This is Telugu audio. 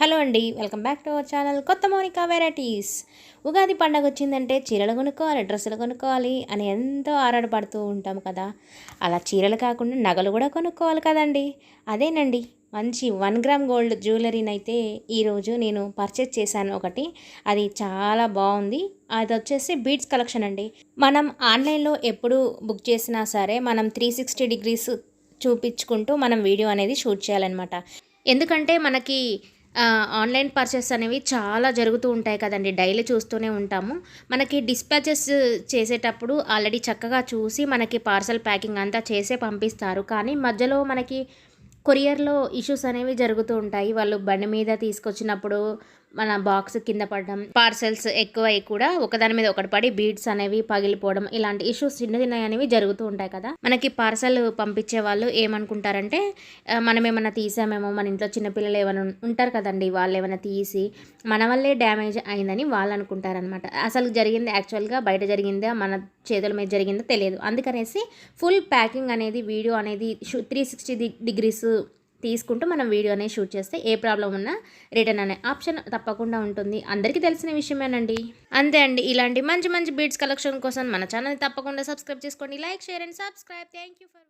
హలో అండి welcome back to our channel కొత్త మౌనిక వెరైటీస్. ఉగాది పండగ వచ్చిందంటే చీరలు కొనుక్కోవాలి డ్రెస్సులు కొనుక్కోవాలి అని ఎంతో ఆరాటపడుతూ ఉంటాం కదా. అలా చీరలు కాకుండా నగలు కూడా కొనుక్కోవాలి కదండి. అదేనండి మంచి వన్ గ్రామ్ గోల్డ్ జ్యువెలరీని అయితే ఈరోజు నేను పర్చేస్ చేశాను ఒకటి. అది చాలా బాగుంది. అది వచ్చేసి బీడ్స్ కలెక్షన్ అండి. మనం ఆన్లైన్లో ఎప్పుడు బుక్ చేసినా సరే మనం త్రీ సిక్స్టీ డిగ్రీస్ చూపించుకుంటూ మనం వీడియో అనేది షూట్ చేయాలన్నమాట. ఎందుకంటే మనకి ఆన్లైన్ పర్చేస్ అనేవి చాలా జరుగుతూ ఉంటాయి కదండి. డైలీ చూస్తూనే ఉంటాము. మనకి డిస్పాచెస్ చేసేటప్పుడు ఆల్రెడీ చక్కగా చూసి మనకి పార్సల్ ప్యాకింగ్ అంతా చేసే పంపిస్తారు. కానీ మధ్యలో మనకి కొరియర్లో ఇష్యూస్ అనేవి జరుగుతూ ఉంటాయి. వాళ్ళు బండి మీద తీసుకొచ్చినప్పుడు మన బాక్స్ కింద పడడం పార్సెల్స్ ఎక్కువై కూడా ఒకదాని మీద ఒకటి పడి బీడ్స్ అనేవి పగిలిపోవడం ఇలాంటి ఇష్యూస్ చిన్న చిన్న అనేవి జరుగుతూ ఉంటాయి కదా. మనకి పార్సల్ పంపించే వాళ్ళు ఏమనుకుంటారంటే మనం ఏమైనా తీసామేమో మన ఇంట్లో చిన్నపిల్లలు ఏమైనా ఉంటారు కదండి వాళ్ళు ఏమైనా తీసి మన వల్లే డ్యామేజ్ అయిందని వాళ్ళు అనుకుంటారనమాట. అసలు జరిగింది యాక్చువల్గా బయట జరిగిందా మన చేతుల మీద జరిగిందో తెలియదు. అందుకనేసి ఫుల్ ప్యాకింగ్ అనేది వీడియో అనేది త్రీ సిక్స్టీ డిగ్రీస్ తీసుకుంటూ మనం వీడియో అనేది షూట్ చేస్తే ఏ ప్రాబ్లం ఉన్నా రిటర్న్ అనే ఆప్షన్ తప్పకుండా ఉంటుంది. అందరికీ తెలిసిన విషయమేనండి. అంతే అండి. ఇలాంటి మంచి మంచి బీడ్స్ కలెక్షన్ కోసం మన ఛానల్ తప్పకుండా సబ్స్క్రైబ్ చేసుకోండి. Like share and subscribe. Thank you for